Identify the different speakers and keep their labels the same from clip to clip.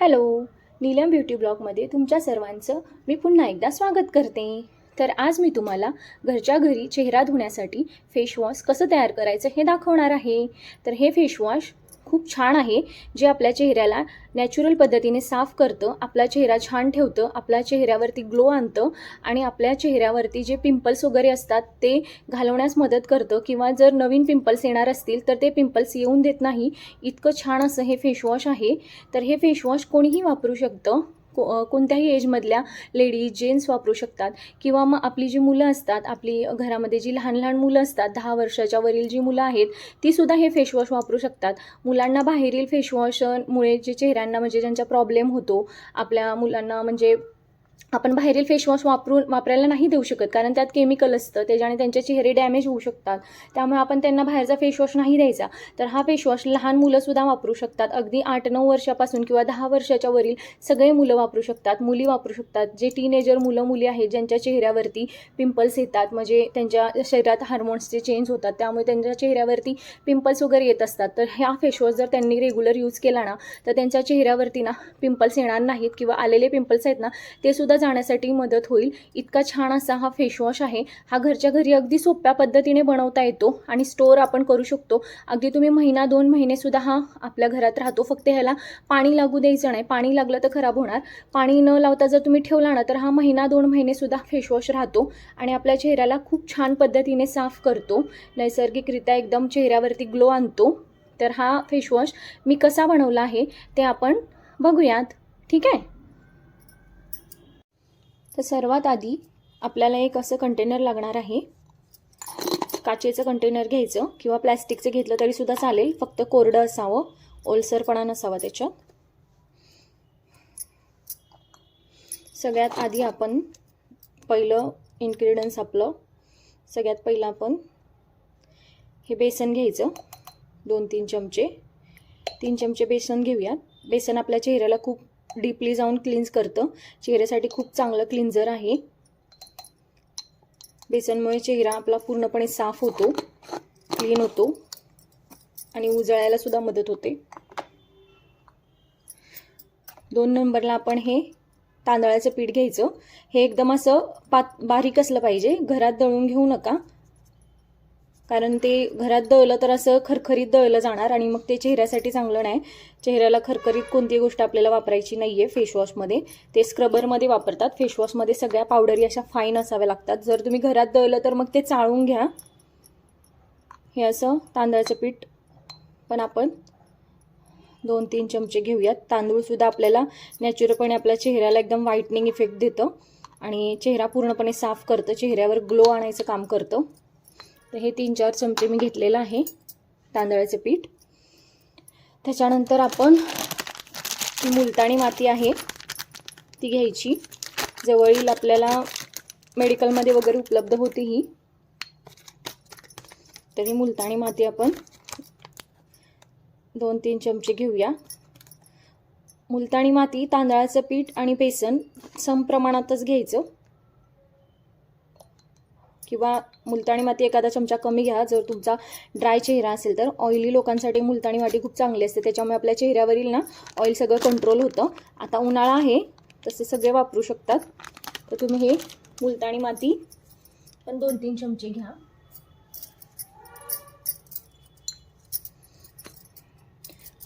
Speaker 1: Hello Neelam beauty ब्लॉगमध्ये तुमच्या सर्वांचं मी पुन्हा एकदा स्वागत करते. तर आज मी तुम्हाला घरच्या घरी चेहरा धुण्यासाठी फेशवॉश कसं तयार करायचं हे दाखवणार आहे. तर हे फेशवॉश खूप छान आहे जे आपल्या चेहऱ्याला नॅचरल पद्धतीने साफ करतं आपला चेहरा छान ठेवतं आपल्या चेहऱ्यावरती ग्लो आणतं आणि आपल्या चेहऱ्यावरती जे पिंपल्स वगैरे असतात ते घालवण्यास मदत करतं. किंवा जर नवीन पिंपल्स येणार असतील तर ते पिंपल्स येऊन देत नाही. इतकं छान असं हे फेशवॉश आहे. तर हे फेशवॉश कोणीही वापरू शकतं. को कोणत्याही एजमधल्या लेडीज जेन्ट्स वापरू शकतात. किंवा मग आपली जी मुलं असतात आपली घरामध्ये जी लहान लहान मुलं असतात दहा वर्षाच्या वरील जी मुलं आहेत तीसुद्धा हे फेशवॉश वापरू शकतात. मुलांना बाहेरील फेशवॉशमुळे जे चेहऱ्यांना म्हणजे ज्यांचा प्रॉब्लेम होतो आपल्या मुलांना म्हणजे आपण बाहेरील फेशवॉश वापरून वापरायला नाही देऊ शकत कारण त्यात केमिकल असतं त्याच्याने त्यांचे चेहरे डॅमेज होऊ शकतात. त्यामुळे आपण त्यांना बाहेरचा फेशवॉश नाही द्यायचा. तर हा फेशवॉश लहान मुलंसुद्धा वापरू शकतात. अगदी आठ नऊ वर्षापासून किंवा दहा वर्षाच्या वरील सगळे मुलं वापरू शकतात. मुली वापरू शकतात. जे टीनेजर मुलं मुली आहेत ज्यांच्या चेहऱ्यावरती पिंपल्स येतात म्हणजे त्यांच्या शरीरात हार्मोन्सचे चेंज होतात त्यामुळे त्यांच्या चेहऱ्यावरती पिंपल्स वगैरे येत असतात. तर हा फेशवॉश जर त्यांनी रेग्युलर यूज केला ना तर त्यांच्या चेहऱ्यावरती ना पिंपल्स येणार नाहीत किंवा आलेले पिंपल्स आहेत ना ते सुद्धा सुद्धा जाण्यासाठी मदत होईल. इतका छान असा हा फेशवॉश आहे. हा घरच्या घरी अगदी सोप्या पद्धतीने बनवता येतो आणि स्टोअर आपण करू शकतो. अगदी तुम्ही महिना दोन महिनेसुद्धा हा आपल्या घरात राहतो. फक्त ह्याला पाणी लागू द्यायचं नाही. पाणी लागलं तर खराब होणार. पाणी न लावता जर तुम्ही ठेवला ना तर हा महिना दोन महिनेसुद्धा फेशवॉश राहतो आणि आपल्या चेहऱ्याला खूप छान पद्धतीने साफ करतो. नैसर्गिकरित्या एकदम चेहऱ्यावरती ग्लो आणतो. तर हा फेशवॉश मी कसा बनवला आहे ते आपण बघूयात. ठीक आहे? तर सर्वात आधी आपल्याला एक असं कंटेनर लागणार आहे. काचेचं कंटेनर घ्यायचं किंवा प्लॅस्टिकचं घेतलं तरीसुद्धा चालेल. फक्त कोरडं असावं. ओलसरपणा नसावा त्याच्यात. सगळ्यात आधी आपण पहिलं इन्ग्रेडियंट्स आपलं. सगळ्यात पहिलं आपण हे बेसन घ्यायचं. दोन तीन चमचे. तीन चमचे बेसन घेऊयात. बेसन आपल्या चेहऱ्याला खूप डीपली जाऊन क्लीन्स करतं. चेहऱ्यासाठी खूप चांगलं क्लिन्झर आहे. बेसनमुळे चेहरा आपला पूर्णपणे साफ होतो. क्लीन होतो. आणि उजळायला सुद्धा मदत होते. दोन नंबरला आपण हे तांदळाचं पीठ घ्यायचं. हे एकदम असं पात बारीक असलं पाहिजे. घरात दळून घेऊ नका. कारण ते घरात दळलं तर असं खरखरीत दळलं जाणार आणि मग ते चेहऱ्यासाठी चांगलं नाही. चेहऱ्याला खरखरीत कोणती गोष्ट आपल्याला वापरायची नाही आहे फेशवॉशमध्ये ते स्क्रबरमध्ये वापरतात. फेशवॉशमध्ये सगळ्या पावडरी अशा फाईन असाव्या लागतात. जर तुम्ही घरात दळलं तर मग ते चाळून घ्या. हे असं तांदळाचं पीठ पण आपण दोन तीन चमचे घेऊयात. तांदूळसुद्धा आपल्याला नॅचरलपणे आपल्या चेहऱ्याला एकदम व्हाईटनिंग इफेक्ट देतं आणि चेहरा पूर्णपणे साफ करतं. चेहऱ्यावर ग्लो आणायचं काम करतं. तर हे तीन चार चमचे मी घेतलेलं आहे तांदळाचं पीठ. त्याच्यानंतर आपण ही मुलताणी माती आहे ती घ्यायची. जवळील आपल्याला मेडिकलमध्ये वगैरे उपलब्ध होती ही. तर ही मुलताणी माती आपण दोन तीन चमचे घेऊया. मुलताणी माती तांदळाचं पीठ आणि बेसन सम प्रमाणातच घ्यायचं. किंवा मुलतानी माती एखादा चमचा कमी घ्या. जर तुमचा ड्राय चेहरा असेल तर ऑइली लोकांसाठी मुलतानी माती खूप चांगली असते. त्याच्यामुळे आपल्या चेहऱ्यावरील ना ऑइल सगळं कंट्रोल होतं. आता उन्हाळा आहे तसे सगळे वापरू शकतात. तर तुम्ही हे मुलतानी माती पण दोन तीन चमचे घ्या.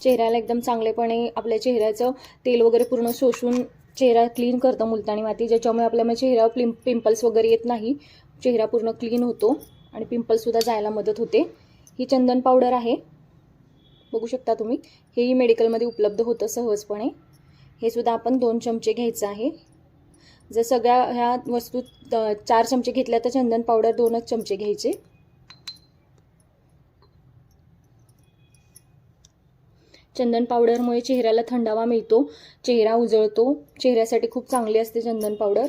Speaker 1: चेहऱ्याला एकदम चांगलेपणे आपल्या चेहऱ्याचं तेल वगैरे पूर्ण शोषून चेहरा क्लीन करतं मुलतानी माती. ज्याच्यामुळे आपल्या चेहऱ्यावर पिंप पिंपल्स वगैरे येत नाही. चेहरा पूर्ण क्लीन होतो आणि पिंपलसुद्धा जायला मदत होते. ही चंदन पावडर आहे. बघू शकता तुम्ही हेही मेडिकलमध्ये उपलब्ध होतं सहजपणे. हे सुद्धा आपण दोन चमचे घ्यायचं आहे. जर सगळ्या ह्या वस्तू चार चमचे घेतल्या तर चंदन पावडर दोनच चमचे घ्यायचे. चंदन पावडरमुळे चेहऱ्याला थंडावा मिळतो चेहरा उजळतो चेहऱ्यासाठी खूप चांगली असते चंदन पावडर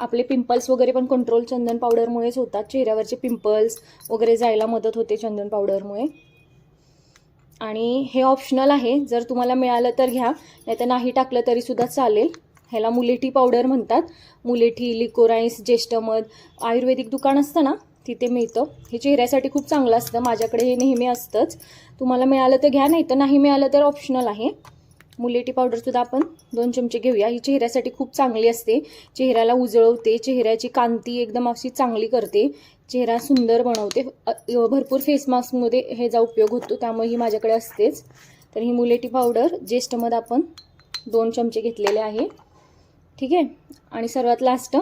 Speaker 1: आपले पिंपल्स वगैरे पण कंट्रोल चंदन पावडरमुळेच होतात. चेहऱ्यावरचे पिंपल्स वगैरे जायला मदत होते चंदन पावडरमुळे आणि हे ऑप्शनल आहे. जर तुम्हाला मिळालं तर घ्या. नाही तर नाही टाकलं तरीसुद्धा चालेल. ह्याला मुलेठी पावडर म्हणतात. मुलेठी लिकोराईस ज्येष्ठमध आयुर्वेदिक दुकान असतं ना तिथे मिळतं. हे चेहऱ्यासाठी खूप चांगलं असतं. माझ्याकडे हे नेहमी असतंच. तुम्हाला मिळालं तर घ्या. नाही तर नाही मिळालं तर ऑप्शनल आहे. मुलेटी पावडरसुद्धा आपण दोन चमचे घेऊया. ही चेहऱ्यासाठी खूप चांगली असते. चेहऱ्याला उजळवते चेहऱ्याची कांती एकदम अशी चांगली करते. चेहरा सुंदर बनवते. भरपूर फेस मास्कमध्ये ह्याचा उपयोग होतो त्यामुळे ही माझ्याकडे असतेच. तर ही मुलेटी पावडर ज्येष्ठमध्ये आपण दोन चमचे घेतलेले आहे. ठीक आहे? आणि सर्वात लास्ट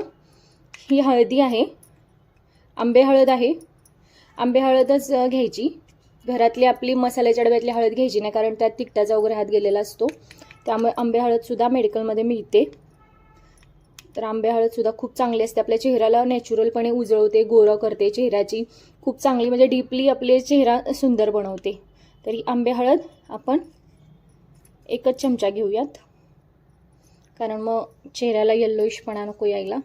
Speaker 1: ही हळदी आहे. आंबे हळद आहे. आंबे हळदच घ्यायची. घरातली आपली मसाल्याच्या डब्यातली हळद घ्यायची नाही कारण त्यात तिखटाचा वगैरे हात गेलेला असतो. त्यामुळे आंबे हळदसुद्धा मेडिकलमध्ये मिळते. तर आंबे हळदसुद्धा खूप चांगली असते. आपल्या चेहऱ्याला नॅचरलपणे उजळवते गोरं करते चेहऱ्याची. खूप चांगली म्हणजे डीपली आपले चेहरा सुंदर बनवते. तर ही आंबे हळद आपण एकच चमचा घेऊयात. कारण मग चेहऱ्याला येल्लोइशपणा नको यायला.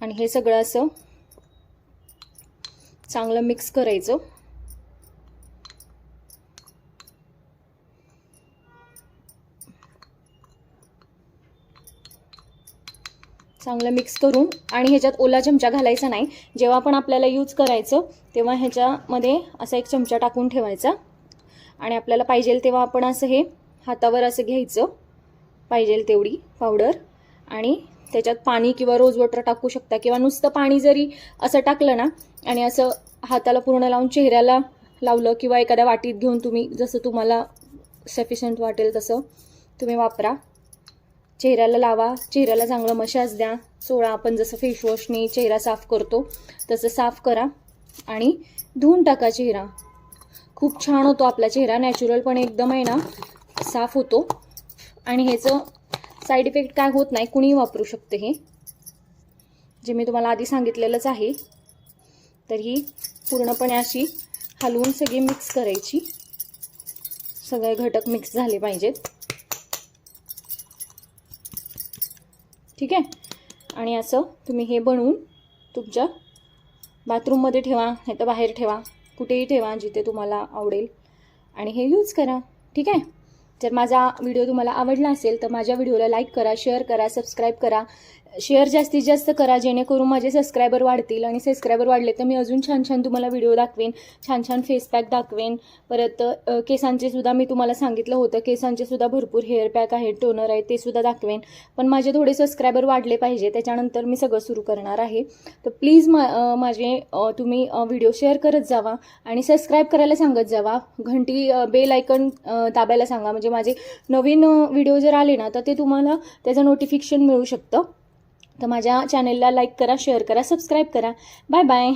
Speaker 1: आणि हे सगळं असं चांगलं मिक्स करायचं. चांगलं मिक्स करून आणि ह्याच्यात ओला चमचा घालायचा नाही. जेव्हा पण आपल्याला यूज करायचं तेव्हा ह्याच्यामध्ये असा एक चमचा टाकून ठेवायचा. आणि आपल्याला पाहिजे तेव्हा आपण असं हे हातावर असं घ्यायचं. पाहिजे तेवढी पावडर आणि त्याच्यात पाणी किंवा रोज वॉटर टाकू शकता किंवा नुसतं पाणी जरी असं टाकलं ना आणि असं हाताला पूर्ण लावून चेहऱ्याला लावलं किंवा एखाद्या वाटीत घेऊन तुम्ही जसं तुम्हाला सफिशियंट वाटेल तसं तुम्ही वापरा. चेहऱ्याला लावा चेहऱ्याला चांगलं मशाज द्या. सोळा आपण जसं फेसवॉशने चेहरा साफ करतो तसं साफ करा. आणि धुवून टाका चेहरा. खूप छान होतो आपला चेहरा. नॅचरलपणे एकदम आहे ना साफ होतो. आणि ह्याचं साईड इफेक्ट काय होत नाही कुणीही वापरू शकते हे. जे मी तुम्हाला आधी सांगितलेलंच आहे. तर ही पूर्णपणे अशी हलवून सगळी मिक्स करायची. सगळे घटक मिक्स झाले पाहिजेत. ठीक आहे? आणि असं तुम्ही हे बनवून तुमच्या बाथरूममध्ये ठेवा नाही तर बाहेर ठेवा कुठेही ठेवा जिथे तुम्हाला आवडेल. आणि हे यूज करा ठीक आहे? जर माझा व्हिडिओ तुम्हाला आवडला असेल तर माझ्या व्हिडिओला लाईक करा शेअर करा सबस्क्राईब करा. शेअर जास्तीत जास्त करा जेणेकरून माझे सबस्क्रायबर वाढतील आणि सबस्क्रायबर वाढले तर मी अजून छान छान तुम्हाला व्हिडिओ दाखवेन छान छान फेस पॅक दाखवेन. परत केसांचे सुद्धा मी तुम्हाला सांगितलं होतं केसांचे सुद्धा भरपूर हेअर पॅक आहेत टोनर आहेत ते सुद्धा दाखवेन. पण माझे थोडे सबस्क्रायबर वाढले पाहिजे त्याच्यानंतर मी सगळं सुरू करणार आहे. तर प्लीज मा माझे तुम्ही व्हिडिओ शेअर करत जावा आणि सबस्क्राईब करायला सांगत जावा. घंटी बेल आयकन दाबायला सांगा. म्हणजे माझे नवीन व्हिडिओ जर आले ना तर ते तुम्हाला त्याचं नोटिफिकेशन मिळू शकतं. तर माझ्या चॅनेलला लाईक करा शेअर करा सबस्क्राईब करा. Bye bye